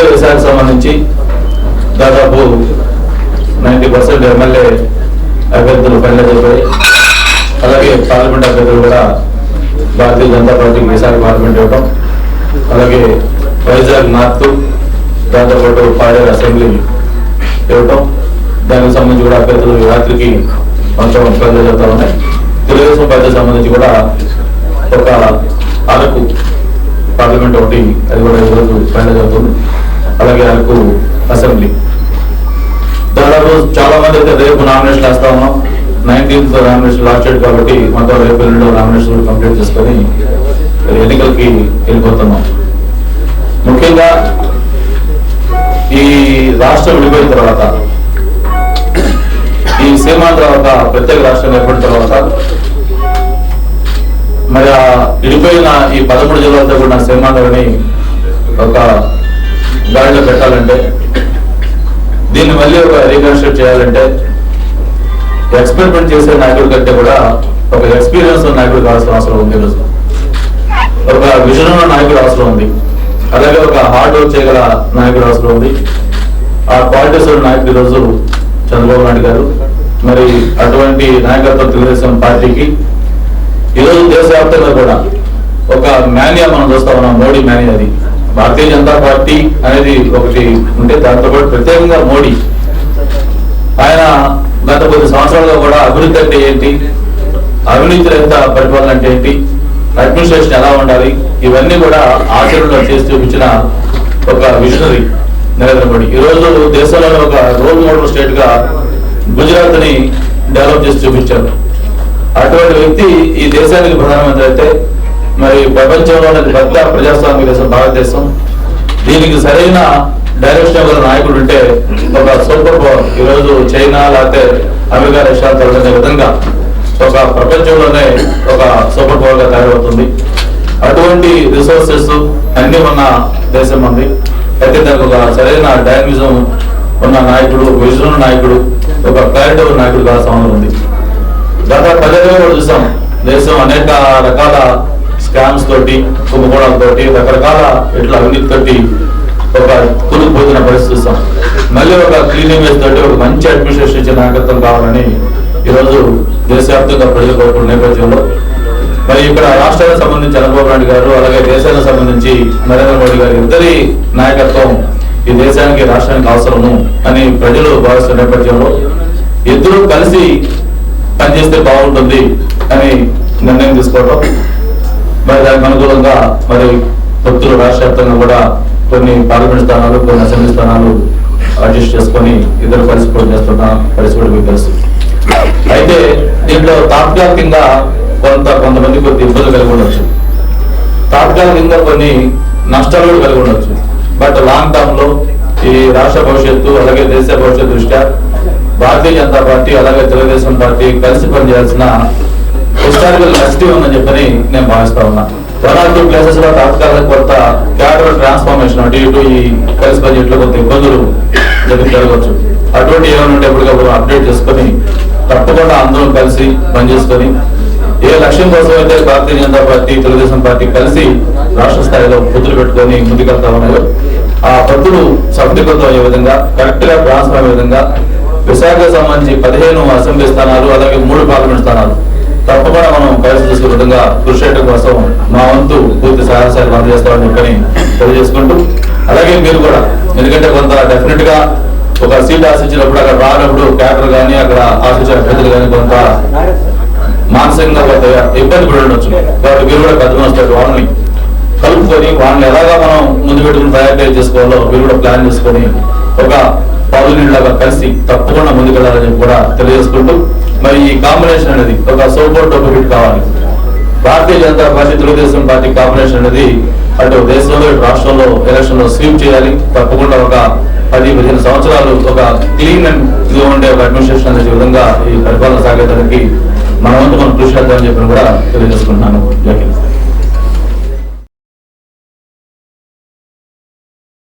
సంబంధించి దాదాపు ninety percent MLA అభ్యర్థులు ఫైనల్ అయిపోయి అలాగే పార్లమెంట్ అభ్యర్థులు కూడా భారతీయ జనతా పార్టీకి విశాఖ పార్లమెంట్ ఇవ్వడం అలాగే వైజాగ్ నార్త్ దాంతోపాటు పాడేరు అసెంబ్లీ ఇవ్వటం. దానికి సంబంధించి కూడా అభ్యర్థులు రాత్రికి కొంచెం ఫైనల్ జరుగుతూ ఉన్నాయి. తెలుగుదేశం పార్టీకి సంబంధించి కూడా ఒక అరకు పార్లమెంట్ ఒకటి అది కూడా ఈరోజు ఫైనల్ జరుగుతుంది. అలాగే అరకు అసెంబ్లీ. దాదాపు చాలా మంది అయితే రేపు నామినేషన్ వేస్తా ఉన్నాం. నైన్టీన్త్ నామినేషన్ లాస్ట్ డేట్ కాబట్టి మొత్తం రేపు ఎల్లుండో నామినేషన్ కంప్లీట్ చేసుకొని ఎన్నికలకి వెళ్ళిపోతున్నాం. ముఖ్యంగా ఈ రాష్ట్రం విడిపోయిన తర్వాత ఈ సీమాంధ్ర ఒక ప్రత్యేక రాష్ట్రం ఏర్పడిన తర్వాత మరి ఆ విడిపోయిన ఈ పదమూడు జిల్లాలతో కూడిన సీమాంధ్రని ఒక గాడిలో పెట్టాలంటే దీన్ని మళ్ళీ ఒక రీకన్స్ట్రక్ట్ చేయాలంటే ఎక్స్పెరిమెంట్ చేసే నాయకుడు కంటే కూడా ఒక ఎక్స్పీరియన్స్ ఉన్న నాయకుడు కావాల్సిన అవసరం ఉంది ఈరోజు. ఒక విజన్ ఉన్న నాయకుడు అవసరం ఉంది. అలాగే ఒక హార్డ్ వర్క్ చేయగల నాయకుడు అవసరం ఉంది. ఆ క్వాలిటీస్ ఉన్న నాయకుడు ఈరోజు చంద్రబాబు నాయుడు గారు. మరి అటువంటి నాయకత్వం తెలుగుదేశం పార్టీకి. ఈరోజు దేశవ్యాప్తంగా కూడా ఒక మేనియా మనం చూస్తా ఉన్నాం మోడీ మేనియా అది. భారతీయ జనతా పార్టీ అనేది ఒకటి ఉంటే దాంతో పాటు ప్రత్యేకంగా మోడీ. ఆయన గత కొద్ది సంవత్సరాలుగా కూడా అభివృద్ధి అంటే ఏంటి? అవినీతి రహిత పరిపాలన అంటే ఏంటి? అడ్మినిస్ట్రేషన్ ఎలా ఉండాలి? ఇవన్నీ కూడా ఆచరణలో చేసి చూపించిన ఒక విజనరీ నరేంద్ర మోడీ. ఈ రోజు దేశంలోనే ఒక రోల్ మోడల్ స్టేట్గా గుజరాత్ని డెవలప్ చేసి చూపించారు. అటువంటి వ్యక్తి ఈ దేశానికి ప్రధానమంత్రి అయితే మరి ప్రపంచంలోనే పెద్ద ప్రజాస్వామ్య దేశం భారతదేశం. దీనికి సరైన డైరెక్షన్ గల నాయకుడు ఉంటే ఒక సూపర్ పవర్ ఈరోజు చైనా లేకపోతే అమెరికా రష్యా తరగతి విధంగా ఒక ప్రపంచంలోనే ఒక సూపర్ పవర్గా తయారవుతుంది. అటువంటి రిసోర్సెస్ అన్ని ఉన్న దేశం ఉంది అయితే దానికి ఒక సరైన డైనమిజం ఉన్న నాయకుడు విజన్ నాయకుడు ఒక క్లారిటీ ఉన్న నాయకుడు కావాల్సిన ఉంది. గత పదేళ్ళలో చూసాం. దేశం అనేక రకాల స్కామ్స్ తోటి కుంభకోణాలతోటి రకరకాల ఇట్లా అవినీతి తోటి ఒక కూలిపోతున్న పరిస్థితి చూస్తాం. మళ్ళీ ఒక క్లీన్ ఇమేజ్ తోటి ఒక మంచి అడ్మినిస్ట్రేషన్ ఇచ్చే నాయకత్వం కావాలని ఈరోజు దేశవ్యాప్తంగా ప్రజలు కోరుకున్న నేపథ్యంలో మరి ఇక్కడ రాష్ట్రానికి సంబంధించి చంద్రబాబు నాయుడు గారు అలాగే దేశానికి సంబంధించి నరేంద్ర మోడీ గారు ఇద్దరి నాయకత్వం ఈ దేశానికి రాష్ట్రానికి అవసరము అని ప్రజలు భావిస్తున్న నేపథ్యంలో ఇద్దరు కలిసి పనిచేస్తే బాగుంటుంది అని నిర్ణయం తీసుకోవడం మరి దానికి అనుకూలంగా మరి భక్తులు రాష్ట్ర వ్యాప్తంగా కూడా కొన్ని పార్లమెంట్ స్థానాలు కొన్ని అసెంబ్లీ స్థానాలు అడ్జస్ట్ చేసుకొని ఇద్దరు కలిసి చేస్తున్న పరిస్థితి మీకు తెలుసు. అయితే దీంట్లో తాత్కాలికంగా కొంత కొంతమంది కొద్ది ఇబ్బందులు కలిగి ఉండొచ్చు. తాత్కాలికంగా కొన్ని నష్టాలు కూడా కలిగి ఉండొచ్చు. బట్ లాంగ్ టర్మ్లో ఈ రాష్ట్ర భవిష్యత్తు అలాగే దేశ భవిష్యత్తు దృష్ట్యా భారతీయ జనతా పార్టీ అలాగే తెలుగుదేశం పార్టీ కలిసి పనిచేయాల్సిన హిస్టారికల్ నెసిటీ ఉందని చెప్పని నేను భావిస్తా ఉన్నా. వన్ ఆర్ టూ ప్లేసెస్లో తాత్కాలిక కొంత క్యాడర్ ట్రాన్స్ఫర్మేషన్ అటు ఇటు ఈ కలిసి బడ్జెట్లో కొంత ఇబ్బందులు జరిగి జరగవచ్చు. అటువంటి ఏమైనా ఉంటే ఎప్పటికప్పుడు అప్డేట్ చేసుకొని తప్పకుండా అందరం కలిసి పనిచేసుకొని ఏ లక్ష్యం కోసం అయితే భారతీయ జనతా పార్టీ తెలుగుదేశం పార్టీ కలిసి రాష్ట్ర స్థాయిలో పొత్తులు పెట్టుకొని ముందుకెళ్తా ఉన్నాయో ఆ పొత్తులు సఫలీకృతం అయ్యే విధంగా కరెక్ట్గా ట్రాన్స్ఫర్ అయ్యే విధంగా విశాఖకు సంబంధించి పదిహేను అసెంబ్లీ స్థానాలు అలాగే మూడు పార్లమెంట్ స్థానాలు తప్పకుండా మనం కలిసి చేసే విధంగా కృషి చేయడం కోసం మా వంతు పూర్తి సహాయ సహాయాలు అందజేస్తామని చెప్పని తెలియజేసుకుంటూ అలాగే మీరు కూడా ఎందుకంటే కొంత డెఫినెట్గా ఒక సీట్ ఆశించినప్పుడు అక్కడ రానప్పుడు క్యాడర్ కానీ అక్కడ ఆశించిన అభ్యర్థులు కానీ కొంత మానసికంగా కొంత ఇబ్బంది పడి ఉండొచ్చు. కాబట్టి మీరు కూడా పెద్ద వస్తారు. వాళ్ళని కలుపుకొని వాళ్ళని ఎలాగా మనం ముందు పెట్టుకుని తయారు చేసుకోవాలో మీరు కూడా ప్లాన్ చేసుకొని ఒక పౌరులాగా కలిసి తప్పకుండా ముందుకెళ్ళాలని కూడా తెలియజేసుకుంటూ మరి ఈ కాంబినేషన్ అనేది ఒక సూపర్ ఒక హిట్ కావాలి. Bharatiya Janata party Telugudesam party combination అనేది అటు దేశంలో ఇటు రాష్ట్రంలో ఎలక్షన్ స్వీప్ చేయాలి. తప్పకుండా ఒక పది పదిహేను సంవత్సరాలు ఒక క్లీన్ అండ్ ఇది ఉండే ఒక అడ్మినిస్ట్రేషన్ అనే విధంగా ఈ పరిపాలన సాగేదానికి మన వంతు మనం కృషి చేద్దామని చెప్పి కూడా తెలియజేసుకుంటున్నాను.